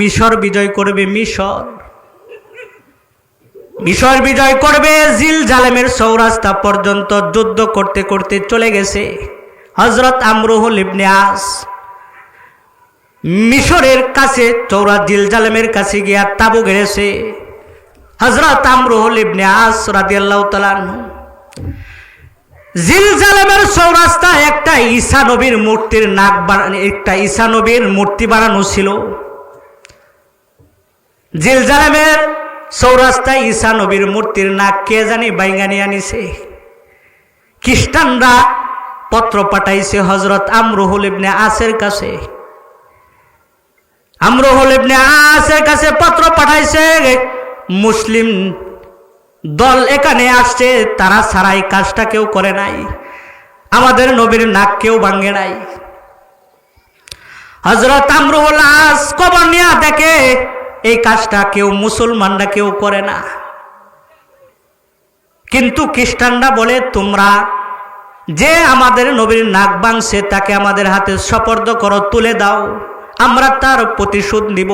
মিশর বিজয় করবে মিশর। মিশর বিজয় করবে জিল জালেমের সৌরাস্তা পর্যন্ত যুদ্ধ করতে করতে চলে গেছে। হযরত আমরুহুল ইবনে আস মিশরের কাছে চৌরা জিল জালেমের কাছে গিয়া তাবু গেড়েছে। হজরত আমরুহুল ইবনে আস রাদিয়াল্লাহু জিলজালামের চৌরাস্তায় একটা ঈসা নবীর মূর্তির নাক বানানো একটা ঈসা নবীর মূর্তি বানানো ছিল। জিলজালামের চৌরাস্তায় ঈসা নবীর মূর্তির নাক কে জানি বাইঙ্গানি আনিছে। খ্রিস্টানরা পত্র পাঠাইছে হজরত আমরুহুল ইবনে আসের কাছে। আমরুহুল ইবনে আসের কাছে পত্র পাঠাইছে, মুসলিম দল এখানে আসছে, তারা ছাড়াই কাজটা কেউ করে নাই। আমাদের নবীর নাক কেউ ভাঙে নাই। হজরত আমরুল আস কবর নিয়ে দেখে, এই কাজটা কেউ মুসলমানরা কেউ করে না। কিন্তু খ্রিস্টানরা বলে, তোমরা যে আমাদের নবীর নাক ভাঙছে, তাকে আমাদের হাতে সপর্দ করো, তুলে দাও। আমরা তার প্রতিশোধ নিব।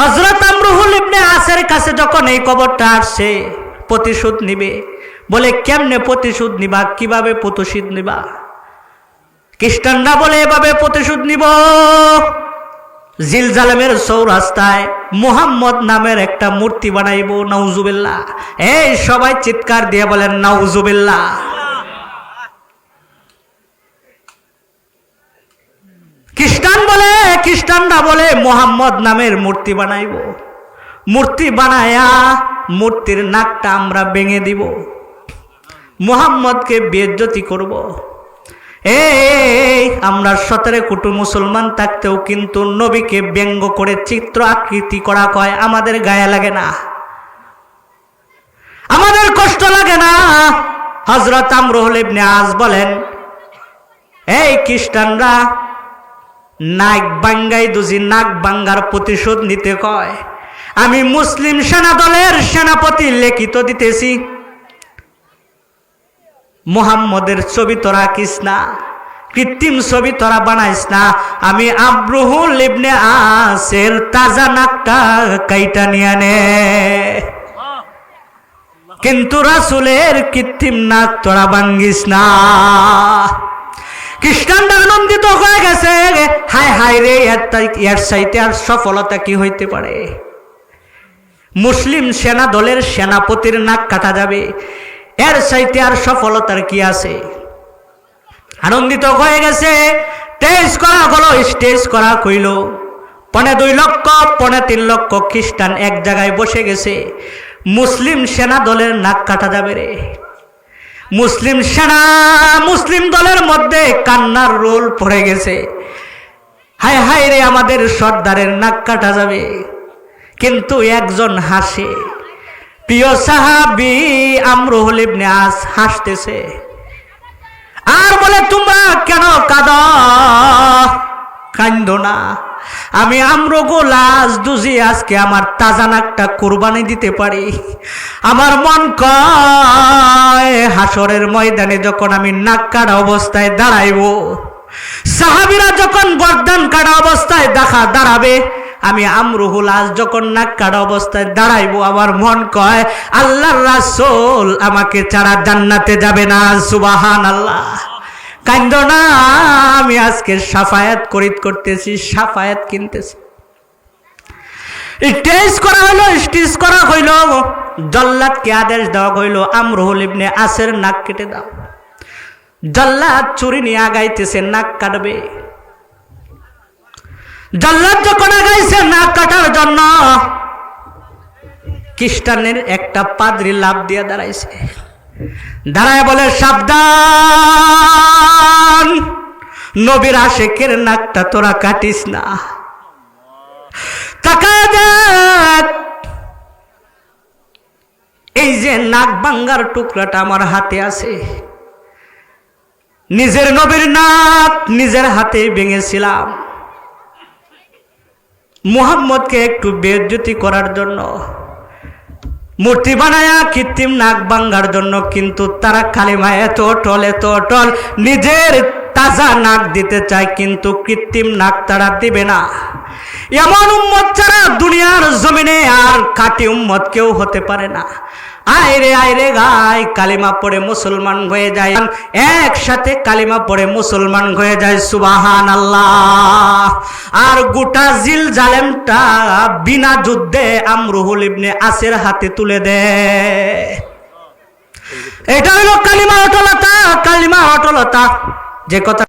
হজরত আমরুহুল ইবনে আসের কাছে যখন এই কবরটা আসছে, প্রতিশোধ নিবে। বলে, কেমনে প্রতিশোধ নিবা? কীভাবে প্রতিশোধ নিবা? খ্রিস্টানরা বলে, এভাবে প্রতিশোধ নিব। জিলজালামের চৌরাস্তায় মুহাম্মদ নামের একটা মূর্তি বানাইব, নাউজুবিল্লাহ। এই সবাই চিৎকার দিয়ে বলেন, নাউজুবিল্লাহ খ্রিস্টান বলে খ্রিস্টানরা বলে, মোহাম্মদ নামের মূর্তি বানাইব। মূর্তি বানায়া মূর্তির নাকটা আমরা ভেঙে দিব। মোহাম্মদকে বেজ্জতি করব। এই, আমরা সতেরো কোটি মুসলমান থাকতেও কিন্তু নবীকে ব্যঙ্গ করে চিত্র আকৃতি করা কয়, আমাদের গায়ে লাগে না। আমাদের কষ্ট লাগে না। হজরত আমরুল ইবনে বলেন, এই খ্রিস্টানরা নাক বাঙ্গাই দুজি নাক বাঙ্গার প্রতিশোধ নিতে কয়। আমি মুসলিম সেনা দলের সেনাপতি লিখিত দিতেছি। মুহাম্মদের ছবি তোরা আঁকিস না, কৃত্রিম ছবি তোরা বানাইস না। আমি আব্রুহুল ইবনে আসের তাজা নাকটা কাইটা নিয়ে নে। কিন্তু রাসুলের কৃত্রিম নাক তোরা ভাঙ্গিস না। খ্রিস্টানরা আনন্দিত হয়ে গেছে। হায় হায় রে, এর সাইতে আর সফলতা কি হইতে পারে? মুসলিম সেনা দলের সেনাপতির নাক কাটা যাবে। এর সাইতে আর সফলতার কি আছে? আনন্দিত হয়ে গেছে। টেস্ট করা হলো, স্টেজ করা কইল। পনে দুই লক্ষ, পনে তিন লক্ষ খ্রিস্টান এক জায়গায় বসে গেছে। মুসলিম সেনা দলের নাক কাটা যাবে রে। মুসলিম সেনা, মুসলিম দলের মধ্যে কান্নার রোল পড়ে গেছে। হায় হায় রে, আমাদের সর্দারের নাক কাটা যাবে। কিন্তু একজন হাসে। প্রিয় সাহাবি আমরুল ইবনে আস হাসতেছে। আর বলে, তোমরা কেন কাঁদ? কান্দ না। আমি আমরগো লাশ দুজি, আজকে আমার তাজা নাকটা কোরবানি দিতে পারি। আমার মন কয় হাসরের ময়দানে যখন আমি নাক কাটা অবস্থায় দাঁড়াইব, সাহাবিরা যখন গর্দান কাটা অবস্থায় দেখা দাঁড়াবে, আমি আমরুহুল আজ যখন নাক কাটা অবস্থায় দাঁড়াইবো, আমার মন কয়, আল্লাহর রাসূল আমাকে ছাড়া জান্নাতে যাবে না সুবাহান আল্লাহ কান্দ না, আমি আজকে সাফায়াত করিত করতেছি, সাফায়াত কিনতেছি। স্টেজ করা হইল, স্টেজ করা হইল জল্লাদকে আদেশ দেওয়া হইল, আমরুহুল ইবনে আসের নাক কেটে দাও। জল্লাদ চুরি নিয়ে আগাইতেছে, নাক কাটবে। জল্লাদ যখন আগাইছে, নাক কাটার জন্য খ্রিস্টানের একটা পাদ্রি লাভ দিয়ে দাঁড়াইছে। দাঁড়ায় বলে, সাবধান। নবীর আশেকের নাকটা তোরা কাটিস না। এই যে নাক বাঙ্গার টুকরাটা আমার হাতে আছে। নিজের নবীর নাক নিজের হাতে ভেঙেছিলাম। মুহাম্মদকে একটু বেজ্জতি করার জন্য মূর্তি বানায়া কৃত্রিম নাক ভাঙ্গার জন্য কিন্তু তারা কালিমা এত টল এত টল নিজের তাজা নাক দিতে চায়, কিন্তু কৃত্রিম নাক তারা দিবে না। এমন উম্মত ছাড়া দুনিয়ার জমিনে আর খাঁটি উম্মত কেউ হতে পারে না। আয়রে আয়রে গায় কালিমা পড়ে মুসলমান হয়ে যায়। একসাথে কালিমা পড়ে মুসলমান হয়ে যায় সুবাহান আল্লাহ আর গোটা জিল জালেমটা বিনা যুদ্ধে আমরুহুল ইবনে আসের হাতে তুলে দেয় এটা হলো কালিমা অটলতা কালিমা অটলতা যে কথা